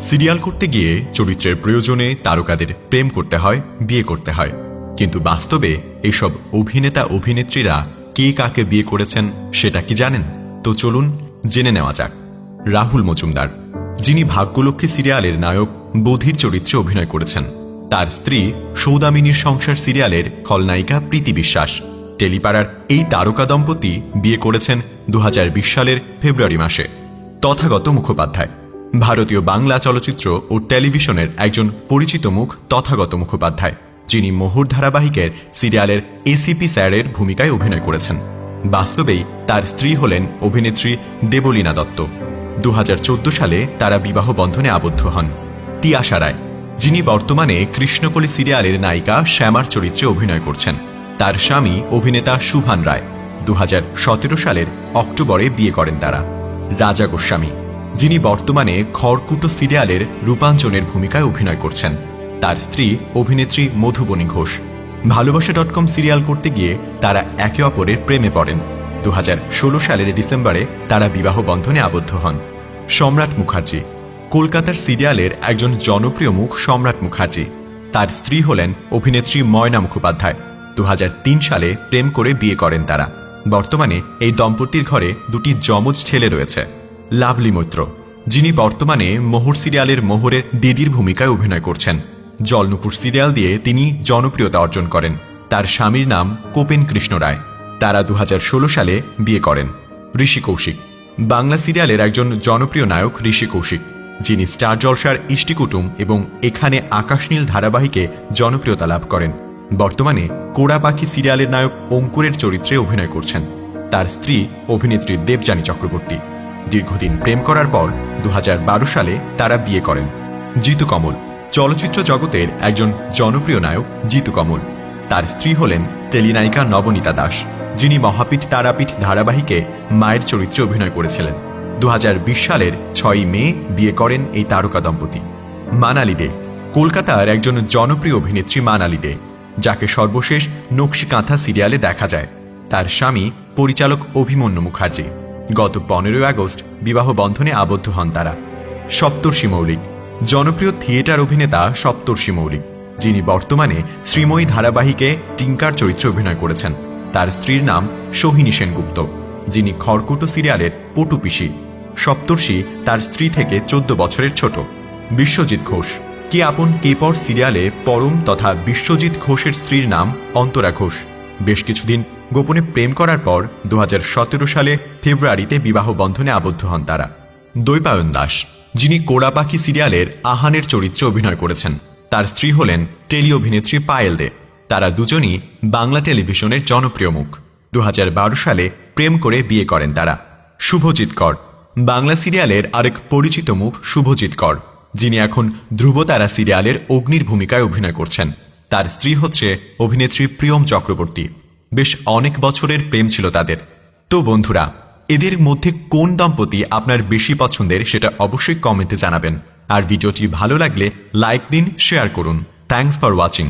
Serial করতে গিয়ে চরিত্রের প্রয়োজনে তারকাদের প্রেম করতে হয়, বিয়ে করতে হয়। কিন্তু বাস্তবে এইসব অভিনেতা অভিনেত্রীরা কে কাকে বিয়ে করেছেন সেটা কি জানেন? তো চলুন জেনে নেওয়া যাক। রাহুল মজুমদার, যিনি ভাগ্যলক্ষ্মী সিরিয়ালের নায়ক বধির চরিত্রে অভিনয় করেছেন। তার স্ত্রী সৌদামিনীর সংসার সিরিয়ালের খলনায়িকা প্রীতি বিশ্বাস। টেলিপাড়ার এই তারকা দম্পতি বিয়ে করেছেন দু হাজার বিশ সালের ফেব্রুয়ারি মাসে। তথাগত মুখোপাধ্যায়। ভারতীয় বাংলা চলচ্চিত্র ও টেলিভিশনের একজন পরিচিত মুখ তথাগত মুখোপাধ্যায়, যিনি মোহর ধারাবাহিকের সিরিয়ালের এসিপি স্যারের ভূমিকায় অভিনয় করেছেন। বাস্তবেই তার স্ত্রী হলেন অভিনেত্রী দেবলীনা দত্ত। দু হাজার চোদ্দ সালে তারা বিবাহ বন্ধনে আবদ্ধ হন। তিয়াশা রায়, যিনি বর্তমানে কৃষ্ণকলি সিরিয়ালের নায়িকা শ্যামার চরিত্রে অভিনয় করছেন। তার স্বামী অভিনেতা সুভান রায়। দু হাজার সতেরো সালের অক্টোবরে বিয়ে করেন তারা। রাজা গোস্বামী যিনি বর্তমানে খড়কুটো সিরিয়ালের রূপাঞ্চনের ভূমিকায় অভিনয় করছেন। তার স্ত্রী, অভিনেত্রী মধুবনী ঘোষ। ভালোবাসা ডট কম সিরিয়াল করতে গিয়ে তারা একে অপরের প্রেমে পড়েন। দু হাজার ষোলো সালের ডিসেম্বরে তারা বিবাহ বন্ধনে আবদ্ধ হন। সম্রাট মুখার্জি। কলকাতার সিরিয়ালের একজন জনপ্রিয় মুখ সম্রাট মুখার্জি। তার স্ত্রী হলেন অভিনেত্রী ময়না মুখোপাধ্যায়। দু হাজার তিন সালে প্রেম করে বিয়ে করেন তারা। বর্তমানে এই দম্পতির ঘরে দুটি যমজ ছেলে রয়েছে। লাভলি মৈত্র যিনি বর্তমানে মোহর সিরিয়ালের মোহরের দিদির ভূমিকায় অভিনয় করছেন। জলনুপুর সিরিয়াল দিয়ে তিনি জনপ্রিয়তা অর্জন করেন। তার স্বামীর নাম কোপেন কৃষ্ণ রায়। তারা দু হাজার ষোলো সালে বিয়ে করেন। ঋষি কৌশিক। বাংলা সিরিয়ালের একজন জনপ্রিয় নায়ক ঋষি কৌশিক, যিনি স্টার জলসার ইষ্টিকুটুম এবং এখানে আকাশনীল ধারাবাহিকে জনপ্রিয়তা লাভ করেন। বর্তমানে কোড়া পাখি সিরিয়ালের নায়ক অঙ্কুরের চরিত্রে অভিনয় করছেন। তার স্ত্রী অভিনেত্রী দেবযানী চক্রবর্তী। দীর্ঘদিন প্রেম করার পর দু হাজার বারো সালে তারা বিয়ে করেন। জিতু কমল, চলচ্চিত্র জগতের একজন জনপ্রিয় নায়ক জিতু কমল। তার স্ত্রী হলেন টেলিনায়িকা নবনীতা দাস, যিনি মহাপীঠ তারাপীঠ ধারাবাহিকে মায়ের চরিত্রে অভিনয় করেছিলেন। দু হাজার বিশ সালের ছয়ই মে বিয়ে করেন এই তারকা দম্পতি। মানালি দে, কলকাতার একজন জনপ্রিয় অভিনেত্রী মানালি দে, যাকে সর্বশেষ নকশিকাঁথা সিরিয়ালে দেখা যায়। তার স্বামী পরিচালক অভিমন্যু মুখার্জি। গত পনেরোই আগস্ট বিবাহ বন্ধনে আবদ্ধ হন তারা। সপ্তর্ষি মৌলিক। জনপ্রিয় থিয়েটার অভিনেতা সপ্তর্ষি মৌলিক, যিনি বর্তমানে শ্রীময়ী ধারাবাহিকে টিঙ্কার চরিত্রে অভিনয় করেছেন। তার স্ত্রীর নাম সোহিনী সেনগুপ্ত, যিনি খড়কুটো সিরিয়ালের পটুপিসি সপ্তর্ষি তার স্ত্রী থেকে চোদ্দ বছরের ছোট। বিশ্বজিৎ ঘোষ। কে আপন কেপর সিরিয়ালে পরম তথা বিশ্বজিৎ ঘোষের স্ত্রীর নাম অন্তরা ঘোষ। বেশ কিছুদিন গোপনে প্রেম করার পর দু হাজার সতেরো সালে ফেব্রুয়ারিতে বিবাহ বন্ধনে আবদ্ধ হন তারা। দৈপায়ন দাস, যিনি কোড়া পাখি সিরিয়ালের আহানের চরিত্রে অভিনয় করেছেন। তার স্ত্রী হলেন টেলি অভিনেত্রী পায়েল দে। তারা দুজনই বাংলা টেলিভিশনের জনপ্রিয় মুখ। দু হাজার বারো সালে প্রেম করে বিয়ে করেন তারা। শুভজিৎ কর, বাংলা সিরিয়ালের আরেক পরিচিত মুখ শুভজিৎ কর, যিনি এখন ধ্রুবতারা সিরিয়ালের অগ্নির ভূমিকায় অভিনয় করছেন। তার স্ত্রী হচ্ছে অভিনেত্রী প্রিয়ম চক্রবর্তী। বেশ অনেক বছরের প্রেম ছিল তাদের। তো বন্ধুরা, এদের মধ্যে কোন দম্পতি আপনার বেশি পছন্দের সেটা অবশ্যই কমেন্টে জানাবেন। আর ভিডিওটি ভালো লাগলে লাইক দিন, শেয়ার করুন। Thanks for watching